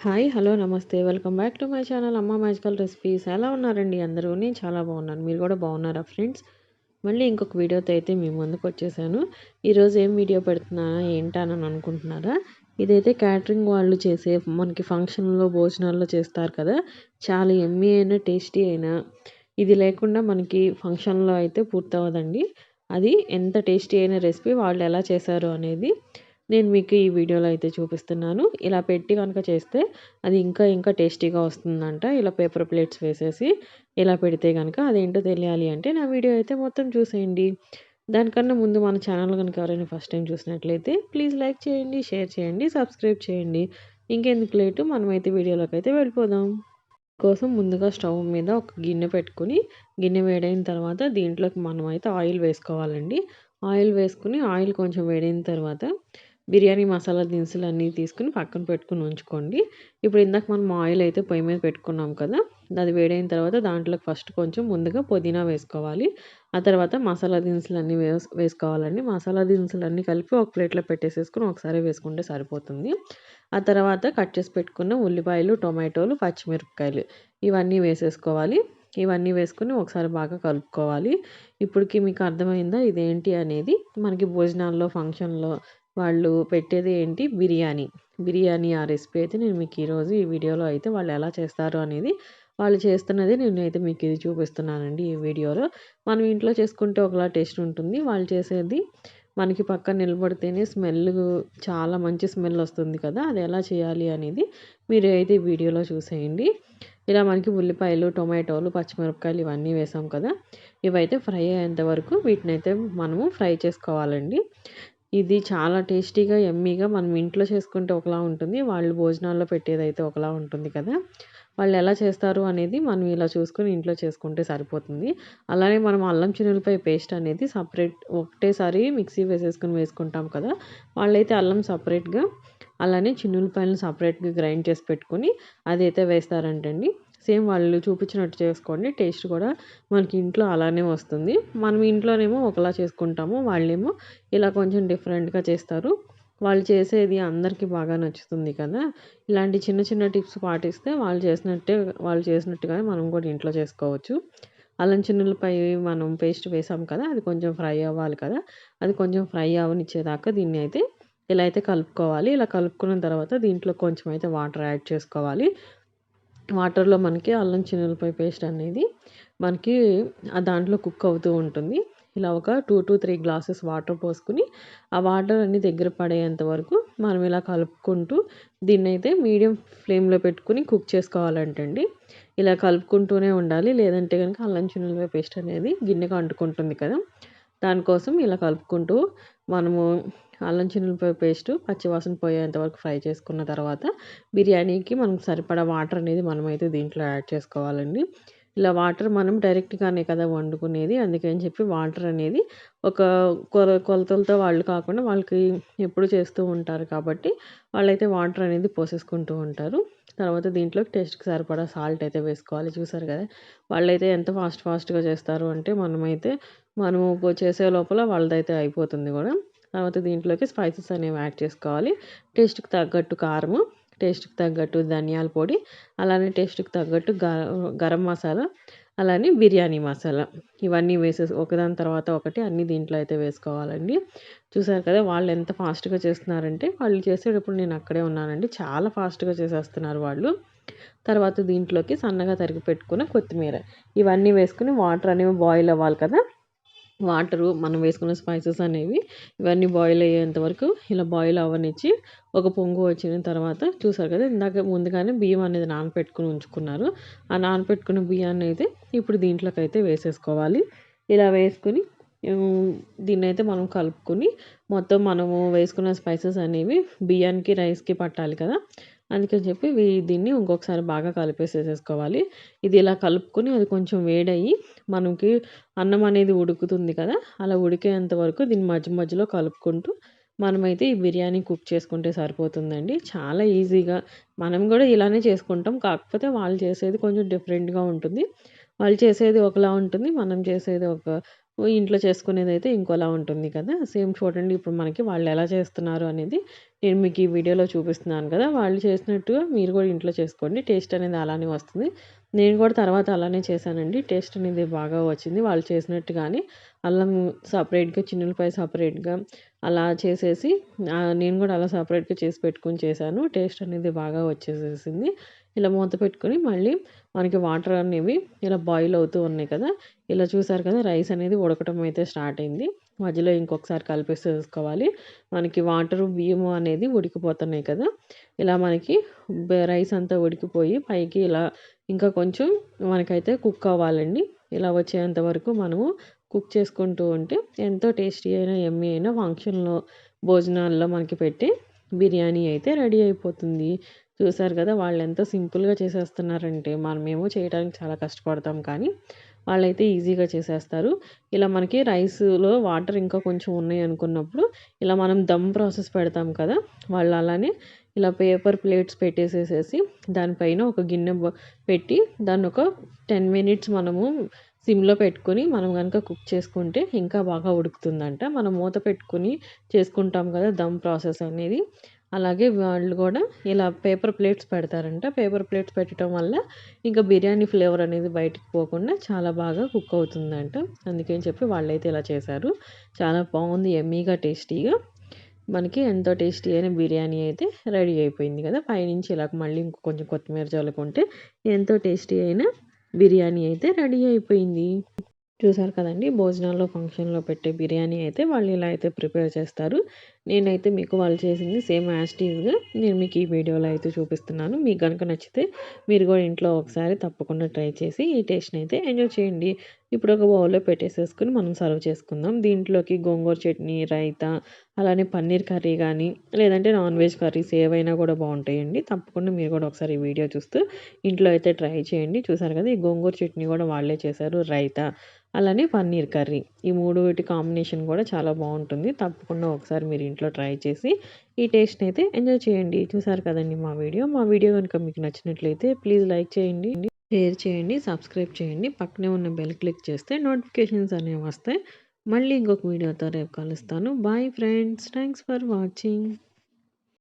Hi hello నమస్తే. Welcome back to my channel Amma Magical Recipes. ఎలా ఉన్నారండి అందరూ? నేను చాలా బాగున్నాను. మీరు కూడా బాగున్నారా ఫ్రెండ్స్? మళ్ళీ ఇంకొక వీడియోతో అయితే మీ ముందుకు వచ్చేసాను. ఈరోజు ఏం వీడియో పెడుతున్నా ఏంటని అనుకుంటున్నారా? ఇదైతే క్యాటరింగ్ వాళ్ళు చేసే మనకి ఫంక్షన్లో భోజనాల్లో చేస్తారు కదా? చాలా ఎమ్మీ అయినా టేస్టీ అయినా. ఇది లేకుండా మనకి ఫంక్షన్లో అయితే పూర్తవదండి అది ఎంత టేస్టీ అయిన రెసిపీ వాళ్ళు ఎలా చేశారు అనేది నేను మీకు ఈ వీడియోలో అయితే చూపిస్తున్నాను. ఇలా పెట్టి కనుక చేస్తే అది ఇంకా ఇంకా టేస్టీగా వస్తుందంట. ఇలా పేపర్ ప్లేట్స్ వేసేసి ఇలా పెడితే కనుక అదేంటో తెలియాలి అంటే నా వీడియో అయితే మొత్తం చూసేయండి. దానికన్నా ముందు మన ఛానల్ కనుక ఎవరైనా ఫస్ట్ టైం చూసినట్లయితే ప్లీజ్ లైక్ చేయండి షేర్ చేయండి సబ్స్క్రైబ్ చేయండి. ఇంకెందుకు లేటు మనమైతే వీడియోలోకి అయితే వెళ్ళిపోదాం. కోసం ముందుగా స్టవ్ మీద ఒక గిన్నె పెట్టుకుని గిన్నె వేడైన తర్వాత దీంట్లోకి మనం అయితే ఆయిల్ వేసుకోవాలండి. ఆయిల్ వేసుకుని ఆయిల్ కొంచెం వేడైన తర్వాత బిర్యానీ మసాలా దినుసులు అన్నీ తీసుకుని పక్కన పెట్టుకుని ఉంచుకోండి. ఇప్పుడు ఇందాక మనం ఆయిల్ అయితే పొయ్యి మీద పెట్టుకున్నాం కదా అది వేడైన తర్వాత దాంట్లోకి ఫస్ట్ కొంచెం ముందుగా పుదీనా వేసుకోవాలి. ఆ తర్వాత మసాలా దినుసులు అన్నీ వేస్ వేసుకోవాలండి. మసాలా దినుసులు అన్నీ కలిపి ఒక ప్లేట్లో పెట్టేసేసుకుని ఒకసారి వేసుకుంటే సరిపోతుంది. ఆ తర్వాత కట్ చేసి పెట్టుకున్న ఉల్లిపాయలు టొమాటోలు పచ్చిమిరపకాయలు ఇవన్నీ వేసేసుకోవాలి. ఇవన్నీ వేసుకుని ఒకసారి బాగా కలుపుకోవాలి. ఇప్పటికి మీకు అర్థమైందా ఇదేంటి అనేది? మనకి భోజనాల్లో ఫంక్షన్లో వాళ్ళు పెట్టేది ఏంటి? బిర్యానీ. బిర్యానీ ఆ రెసిపీ అయితే నేను మీకు ఈరోజు ఈ వీడియోలో అయితే వాళ్ళు ఎలా చేస్తారు అనేది వాళ్ళు చేస్తున్నది నేనైతే మీకు ఇది చూపిస్తున్నానండి ఈ వీడియోలో. మనం ఇంట్లో చేసుకుంటే ఒకలా టేస్ట్ ఉంటుంది. వాళ్ళు చేసేది మనకి పక్కన నిలబడితేనే స్మెల్ చాలా మంచి స్మెల్ వస్తుంది కదా. అది ఎలా చేయాలి అనేది మీరు అయితే వీడియోలో చూసేయండి. ఇలా మనకి ఉల్లిపాయలు టొమాటోలు పచ్చిమిరపకాయలు ఇవన్నీ వేసాం కదా. ఇవైతే ఫ్రై అయ్యేంత వరకు వీటిని అయితే మనము ఫ్రై చేసుకోవాలండి. ఇది చాలా టేస్టీగా ఎమ్మీగా మనం ఇంట్లో చేసుకుంటే ఒకలా ఉంటుంది. వాళ్ళు భోజనాల్లో పెట్టేదైతే ఒకలా ఉంటుంది కదా. వాళ్ళు ఎలా చేస్తారు అనేది మనం ఇలా చూసుకొని ఇంట్లో చేసుకుంటే సరిపోతుంది. అలానే మనం అల్లం చిన్నులపై పేస్ట్ అనేది సపరేట్ ఒకటేసారి మిక్సీ వేసేసుకొని వేసుకుంటాం కదా. వాళ్ళైతే అల్లం సపరేట్గా అలానే చిన్నులపాయలను సపరేట్గా గ్రైండ్ చేసి పెట్టుకొని అదైతే వేస్తారంటండి. సేమ్ వాళ్ళు చూపించినట్టు చేసుకోండి. టేస్ట్ కూడా మనకి ఇంట్లో అలానే వస్తుంది. మనం ఇంట్లోనేమో ఒకలా చేసుకుంటాము. వాళ్ళేమో ఇలా కొంచెం డిఫరెంట్గా చేస్తారు. వాళ్ళు చేసేది అందరికీ బాగా నచ్చుతుంది కదా. ఇలాంటి చిన్న చిన్న టిప్స్ పాటిస్తే వాళ్ళు చేసినట్టే వాళ్ళు చేసినట్టుగానే మనం కూడా ఇంట్లో చేసుకోవచ్చు. అల్లం చిన్నులపై మనం పేస్ట్ వేసాం కదా అది కొంచెం ఫ్రై అవ్వాలి కదా. అది కొంచెం ఫ్రై అవనిచ్చేదాకా దీన్ని అయితే ఇలా అయితే కలుపుకోవాలి. ఇలా కలుపుకున్న తర్వాత దీంట్లో కొంచెం అయితే వాటర్ యాడ్ చేసుకోవాలి. వాటర్లో మనకి అల్లం చిన్నులపై పేస్ట్ అనేది మనకి దాంట్లో కుక్ అవుతూ ఉంటుంది. ఇలా ఒక two to three glasses water పోసుకుని ఆ వాటర్ అన్ని దగ్గర పడేంత వరకు మనం ఇలా కలుపుకుంటూ దీన్ని అయితే మీడియం ఫ్లేమ్లో పెట్టుకుని కుక్ చేసుకోవాలంటండి ఇలా కలుపుకుంటూనే ఉండాలి. లేదంటే కనుక అల్లం చిన్నులపై పేస్ట్ అనేది గిన్నెకు అంటుకుంటుంది కదా. దానికోసం ఇలా కలుపుకుంటూ మనము అల్లం చిన్నులపై పేస్ట్ పచ్చివాసన పోయేంత వరకు ఫ్రై చేసుకున్న తర్వాత బిర్యానీకి మనకు సరిపడా వాటర్ అనేది మనమైతే దీంట్లో యాడ్ చేసుకోవాలండి. ఇలా వాటర్ మనం డైరెక్ట్గానే కదా వండుకునేది. అందుకని చెప్పి వాటర్ అనేది ఒక కొల కొలతలతో వాళ్ళు కాకుండా వాళ్ళకి ఎప్పుడు చేస్తూ ఉంటారు కాబట్టి వాళ్ళైతే వాటర్ అనేది పోసేసుకుంటూ ఉంటారు. తర్వాత దీంట్లోకి టేస్ట్కి సరిపడా సాల్ట్ అయితే వేసుకోవాలి. చూసారు కదా వాళ్ళైతే ఎంత ఫాస్ట్ ఫాస్ట్గా చేస్తారు అంటే మనమైతే మనము చేసే లోపల వాళ్ళదైతే అయిపోతుంది కూడా. తర్వాత దీంట్లోకి స్పైసెస్ అనేవి యాడ్ చేసుకోవాలి. టేస్ట్కి తగ్గట్టు కారము. టేస్ట్కి తగ్గట్టు ధనియాల పొడి అలానే టేస్ట్కి తగ్గట్టు గరం మసాలా అలానే బిర్యానీ మసాలా. ఇవన్నీ వేసేసి ఒకదాని తర్వాత ఒకటి అన్ని దీంట్లో అయితే వేసుకోవాలండి. చూసారు కదా వాళ్ళు ఎంత ఫాస్ట్గా చేస్తున్నారంటే వాళ్ళు చేసేటప్పుడు నేను అక్కడే ఉన్నానండి. చాలా ఫాస్ట్గా చేసేస్తున్నారు వాళ్ళు. తర్వాత దీంట్లోకి సన్నగా తరిగి పెట్టుకున్న కొత్తిమీర. ఇవన్నీ వేసుకుని వాటర్ అనేవి బాయిల్ అవ్వాలి కదా. వాటరు మనం వేసుకున్న స్పైసెస్ అనేవి ఇవన్నీ బాయిల్ అయ్యేంత వరకు ఇలా బాయిల్ అవ్వనిచ్చి ఒక పొంగు వచ్చిన తర్వాత చూసారు కదా ఇందాక ముందుగానే బియ్యం అనేది నానపెట్టుకుని ఉంచుకున్నారు. ఆ నానపెట్టుకున్న బియ్యాన్ని అయితే ఇప్పుడు దీంట్లోకి అయితే వేసేసుకోవాలి. ఇలా వేసుకుని దీన్ని అయితే మనం కలుపుకొని మొత్తం మనము వేసుకున్న స్పైసెస్ అనేవి బియ్యానికి రైస్కి పట్టాలి కదా. అందుకని చెప్పి దీన్ని ఇంకొకసారి బాగా కలిపేసేసుకోవాలి ఇది ఇలా కలుపుకొని అది కొంచెం వేడయ్యి మనకి అన్నం అనేది ఉడుకుతుంది కదా అలా ఉడికేంత వరకు దీన్ని మధ్య మధ్యలో కలుపుకుంటూ మనమైతే ఈ బిర్యానీ కుక్ చేసుకుంటే సరిపోతుందండి. చాలా ఈజీగా మనం కూడా ఇలానే చేసుకుంటాం కాకపోతే వాళ్ళు చేసేది కొంచెం డిఫరెంట్గా ఉంటుంది. వాళ్ళు చేసేది ఒకలా ఉంటుంది మనం చేసేది ఒక ఇంట్లో చేసుకునేది అయితే ఇంకోలా ఉంటుంది కదా. సేమ్ చూడండి ఇప్పుడు మనకి వాళ్ళు ఎలా చేస్తున్నారు అనేది నేను మీకు ఈ వీడియోలో చూపిస్తున్నాను కదా. వాళ్ళు చేసినట్టుగా మీరు కూడా ఇంట్లో చేసుకోండి. టేస్ట్ అనేది అలానే వస్తుంది. నేను కూడా తర్వాత అలానే చేశానండి. టేస్ట్ అనేది బాగా వచ్చింది. వాళ్ళు చేసినట్టుగానే అల్లం సపరేట్గా చిన్నులపాయ సపరేట్గా అలా చేసేసి నేను కూడా అలా సపరేట్గా చేసి పెట్టుకొని చేశాను. టేస్ట్ అనేది బాగా వచ్చేసేసింది. ఇలా మూత పెట్టుకొని మళ్ళీ మనకి వాటర్ అనేవి ఇలా బాయిల్ అవుతూ ఉన్నాయి కదా. ఇలా చూసారు కదా రైస్ అనేది ఉడకటం అయితే స్టార్ట్ అయింది. మధ్యలో ఇంకొకసారి కలిపేసేసుకోవాలి. మనకి వాటర్ బియ్యము అనేది ఉడికిపోతున్నాయి కదా. ఇలా మనకి రైస్ అంతా ఉడికిపోయి పైకి ఇలా ఇంకా కొంచెం మనకైతే కుక్ అవ్వాలండి. ఇలా వచ్చేంత వరకు మనము కుక్ చేసుకుంటూ ఉంటే ఎంతో టేస్టీ అయినా ఎమ్మీ అయినా ఫంక్షన్లో భోజనాల్లో మనకి పెట్టి బిర్యానీ అయితే రెడీ అయిపోతుంది. చూసారు కదా! వాళ్ళు ఎంత సింపుల్గా చేసేస్తున్నారంటే మనమేమో చేయడానికి చాలా కష్టపడతాం కానీ వాళ్ళైతే ఈజీగా చేసేస్తారు. ఇలా మనకి రైస్లో వాటర్ ఇంకా కొంచెం ఉన్నాయి అనుకున్నప్పుడు ఇలా మనం దమ్ ప్రాసెస్ పెడతాం కదా! వాళ్ళు అలానే ఇలా పేపర్ ప్లేట్స్ పెట్టేసేసేసి దానిపైన ఒక గిన్నె పెట్టి దాన్ని ఒక టెన్ మినిట్స్ మనము సిమ్లో పెట్టుకొని మనం కనుక కుక్ చేసుకుంటే ఇంకా బాగా ఉడుకుతుందంట. మనం మూత పెట్టుకొని చేసుకుంటాం కదా! దమ్ ప్రాసెస్ అనేది. అలాగే వాళ్ళు కూడా ఇలా పేపర్ ప్లేట్స్ పెడతారంట. పేపర్ ప్లేట్స్ పెట్టడం వల్ల ఇంకా బిర్యానీ ఫ్లేవర్ అనేది బయటకు పోకుండా చాలా బాగా కుక్ అవుతుందంట. అందుకని చెప్పి వాళ్ళైతే ఇలా చేశారు. చాలా బాగుంది ఎమ్మీగా టేస్టీగా మనకి ఎంతో టేస్టీ అయిన బిర్యానీ అయితే రెడీ అయిపోయింది కదా. పైనుంచి ఇలా మళ్ళీ ఇంకో కొంచెం కొత్తిమీర చల్లుకుంటే ఎంతో టేస్టీ అయిన బిర్యానీ అయితే రెడీ అయిపోయింది. చూసారు కదండి భోజనాల్లో ఫంక్షన్లో పెట్టే బిర్యానీ అయితే వాళ్ళు ఇలా అయితే ప్రిపేర్ చేస్తారు. నేనైతే మీకు వాళ్ళు చేసింది సేమ్ యాస్టీజ్గా నేను మీకు ఈ వీడియోలో అయితే చూపిస్తున్నాను. మీకు కనుక నచ్చితే మీరు కూడా ఇంట్లో ఒకసారి తప్పకుండా ట్రై చేసి ఈ టేస్ట్ని అయితే ఎంజాయ్ చేయండి. ఇప్పుడు ఒక బౌల్లో పెట్టేసేసుకుని మనం సర్వ్ చేసుకుందాం. దీంట్లోకి గోంగూర చట్నీ రైతా అలానే పన్నీర్ కర్రీ కానీ లేదంటే నాన్ వెజ్ కర్రీస్ ఏవైనా కూడా బాగుంటాయండి. తప్పకుండా మీరు కూడా ఒకసారి ఈ వీడియో చూస్తూ ఇంట్లో అయితే ట్రై చేయండి. చూసారు కదా ఈ గోంగూర చట్నీ కూడా వాళ్ళే చేశారు. రైతా అలానే పన్నీర్ కర్రీ. ఈ మూడు వీటి కాంబినేషన్ కూడా చాలా బాగుంటుంది. తప్పకుండా ఒకసారి మీరు ఇంట్లో ట్రై చేసి ఈ టేస్ట్ని అయితే ఎంజాయ్ చేయండి. చూసారు కదండి మా వీడియో? మా వీడియో కనుక మీకు నచ్చినట్లయితే ప్లీజ్ లైక్ చేయండి షేర్ చేయండి సబ్స్క్రైబ్ చేయండి. పక్కనే ఉన్న బెల్ క్లిక్ చేస్తే నోటిఫికేషన్స్ అనేవి వస్తాయి. మళ్ళీ ఇంకొక వీడియోతో రేపు కలుస్తాను. Bye friends. Thanks for watching.